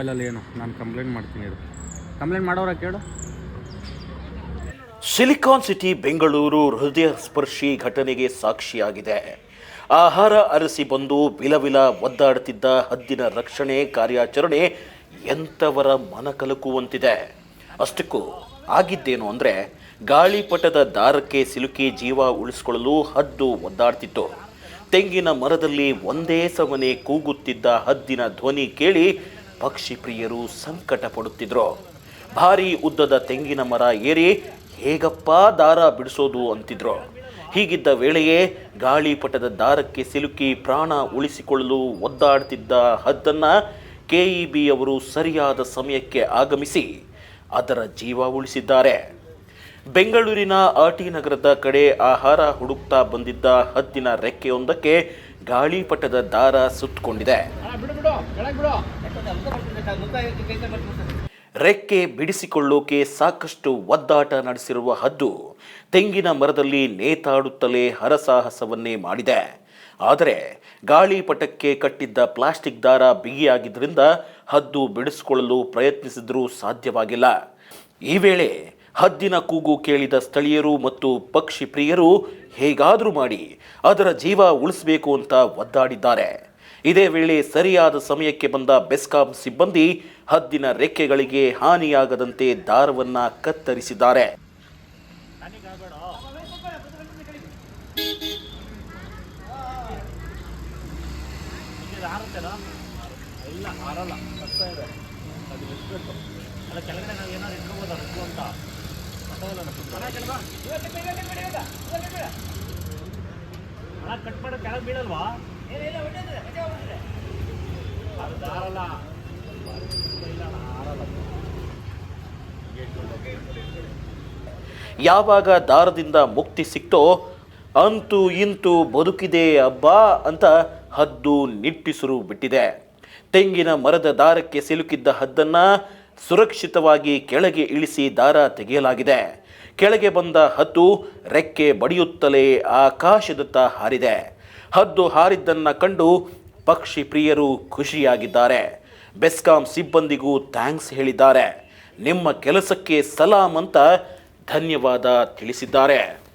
ಮೊಬೈಲಲ್ಲಿ ನಾನು ಕಂಪ್ಲೇಂಟ್ ಮಾಡ್ತೀನಿ ಇರು. ಕಂಪ್ಲೇಂಟ್ ಮಾಡೋರ ಕೇಳು. ಸಿಲಿಕಾನ್ ಸಿಟಿ, ಬೆಂಗಳೂರು ಹೃದಯ ಸ್ಪರ್ಶಿ ಘಟನೆಗೆ ಸಾಕ್ಷಿಯಾಗಿದೆ. ಆಹಾರ ಅರಸಿ ಬಂದು ವಿಲವಿಲ ಒದ್ದಾಡುತ್ತಿದ್ದ ಹದ್ದಿನ ರಕ್ಷಣೆ ಕಾರ್ಯಾಚರಣೆ ಎಂಥವರ ಮನಕಲಕುವಂತಿದೆ ಅಷ್ಟಕ್ಕೂ ಆಗಿದ್ದೇನು ಅಂದರೆ ಗಾಳಿಪಟದ ದಾರಕ್ಕೆ ಸಿಲುಕಿ ಜೀವ ಉಳಿಸಿಕೊಳ್ಳಲು ಹದ್ದು ಒದ್ದಾಡ್ತಿತ್ತು. ತೆಂಗಿನ ಮರದಲ್ಲಿ ಒಂದೇ ಸಮನೆ ಕೂಗುತ್ತಿದ್ದ ಹದ್ದಿನ ಧ್ವನಿ ಕೇಳಿ ಪಕ್ಷಿ ಪ್ರಿಯರು ಸಂಕಟ ಪಡುತ್ತಿದ್ರು ಭಾರಿ ಉದ್ದದ ತೆಂಗಿನ ಮರ ಏರಿ ಹೇಗಪ್ಪ ದಾರ ಬಿಡಿಸೋದು ಅಂತಿದ್ರು? ಹೀಗಿದ್ದ ವೇಳೆಯೇ ಗಾಳಿಪಟದ ದಾರಕ್ಕೆ ಸಿಲುಕಿ ಪ್ರಾಣ ಉಳಿಸಿಕೊಳ್ಳಲು ಒದ್ದಾಡ್ತಿದ್ದ ಹದ್ದನ್ನ ಕೆಇಬಿ ಅವರು ಸರಿಯಾದ ಸಮಯಕ್ಕೆ ಆಗಮಿಸಿ ಅದರ ಜೀವ ಉಳಿಸಿದ್ದಾರೆ. ಬೆಂಗಳೂರಿನ ಆಟಿ ನಗರದ ಕಡೆ ಆಹಾರ ಹುಡುಕ್ತಾ ಬಂದಿದ್ದ ಹದ್ದಿನ ರೆಕ್ಕೆಯೊಂದಕ್ಕೆ ಗಾಳಿಪಟದ ದಾರ ಸುತ್ತಕೊಂಡಿದೆ. ರೆಕ್ಕೆ ಬಿಡಿಸಿಕೊಳ್ಳೋಕೆ ಸಾಕಷ್ಟು ಒದ್ದಾಟ ನಡೆಸಿರುವ ಹದ್ದು ತೆಂಗಿನ ಮರದಲ್ಲಿ ನೇತಾಡುತ್ತಲೇ ಹರಸಾಹಸವನ್ನೇ ಮಾಡಿದೆ. ಆದರೆ ಗಾಳಿಪಟಕ್ಕೆ ಕಟ್ಟಿದ್ದ ಪ್ಲಾಸ್ಟಿಕ್ ದಾರ ಬಿಗಿಯಾಗಿದ್ದರಿಂದ ಹದ್ದು ಬಿಡಿಸಿಕೊಳ್ಳಲು ಪ್ರಯತ್ನಿಸಿದರೂ ಸಾಧ್ಯವಾಗಿಲ್ಲ. ಈ ವೇಳೆ ಹದ್ದಿನ ಕೂಗು ಕೇಳಿದ ಸ್ಥಳೀಯರು ಮತ್ತು ಪಕ್ಷಿ ಪ್ರಿಯರು ಹೇಗಾದರೂ ಮಾಡಿ ಅದರ ಜೀವ ಉಳಿಸಬೇಕು ಅಂತ ಒದ್ದಾಡಿದ್ದಾರೆ. ಇದೇ ವೇಳೆ ಸರಿಯಾದ ಸಮಯಕ್ಕೆ ಬಂದ ಬೆಸ್ಕಾಂ ಸಿಬ್ಬಂದಿ ಹದ್ದಿನ ರೆಕ್ಕೆಗಳಿಗೆ ಹಾನಿಯಾಗದಂತೆ ದಾರವನ್ನ ಕತ್ತರಿಸಿದ್ದಾರೆ. ಕೆಳಗಡೆ ಯಾವಾಗ ದಾರದಿಂದ ಮುಕ್ತಿ ಸಿಕ್ತೋ ಅಂತೂ ಇಂತೂ ಬದುಕಿದೆ ಅಬ್ಬಾ ಅಂತ ಹದ್ದು ನಿಟ್ಟಿಸುರು ಬಿಟ್ಟಿದೆ. ತೆಂಗಿನ ಮರದ ದಾರಕ್ಕೆ ಸಿಲುಕಿದ್ದ ಹದ್ದನ್ನ ಸುರಕ್ಷಿತವಾಗಿ ಕೆಳಗೆ ಇಳಿಸಿ ದಾರ ತೆಗೆಯಲಾಗಿದೆ. ಕೆಳಗೆ ಬಂದ ಹದ್ದು ರೆಕ್ಕೆ ಬಡಿಯುತ್ತಲೇ ಆಕಾಶದತ್ತ ಹಾರಿದೆ. ಹದ್ದು ಹಾರಿದ್ದನ್ನು ಕಂಡು ಪಕ್ಷಿ ಪ್ರಿಯರು ಖುಷಿಯಾಗಿದ್ದಾರೆ. ಬೆಸ್ಕಾಂ ಸಿಬ್ಬಂದಿಗೂ ಥ್ಯಾಂಕ್ಸ್ ಹೇಳಿದ್ದಾರೆ. ನಿಮ್ಮ ಕೆಲಸಕ್ಕೆ ಸಲಾಂ ಅಂತ ಧನ್ಯವಾದ ತಿಳಿಸಿದ್ದಾರೆ.